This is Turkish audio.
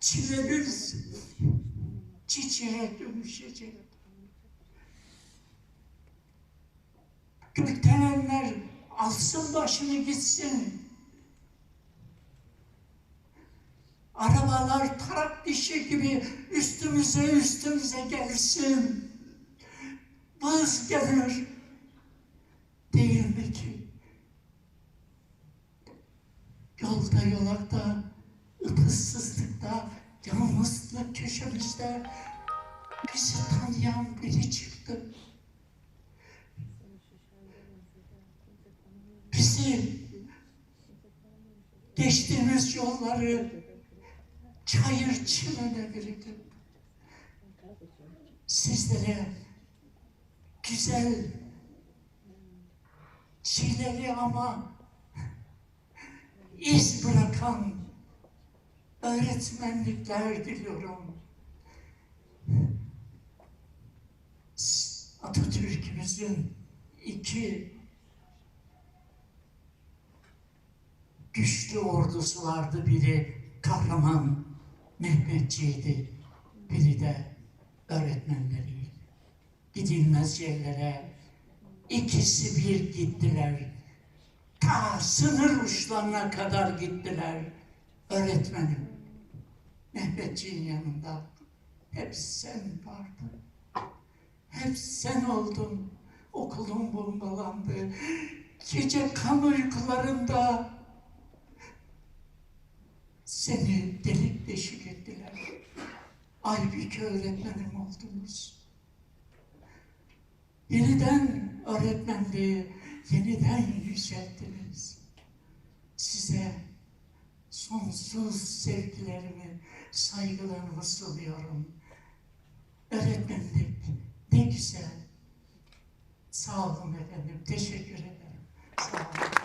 çileniz çiçeğe dönüşecek. Gökdelenler alsın başını gitsin. Arabalar tarak dişi gibi üstümüze üstümüze gelsin. Vız gelir. Değil mi ki? Yolda yolakta, ıpıssızlıkta, yalnızlık köşemizde bizi tanıyan biri çıktı. Bizi geçtiğimiz yolları çayır çimene birikti. Sizlere güzel, çileli ama iz bırakan öğretmenlikler diliyorum. Atatürk'ümüzün iki güçlü ordusu vardı. Biri kahraman Mehmetçiydi. Biri de öğretmenleri. Gidilmez yerlere ikisi bir gittiler. Ta sınır uçlarına kadar gittiler. Öğretmenim Mehmetçiğin yanında hep sen vardın. Hep sen oldun. Okulum bombalandı. Gece kan uykularında seni delik deşik ettiler. Aybüke öğretmenim oldunuz. Yeniden öğretmenliği yeniden yücelttiniz. Sonsuz sevgilerimi, saygılarımı sunuyorum. Öğretmenlik ne güzel. Sağ olun efendim. Teşekkür ederim. Sağ olun.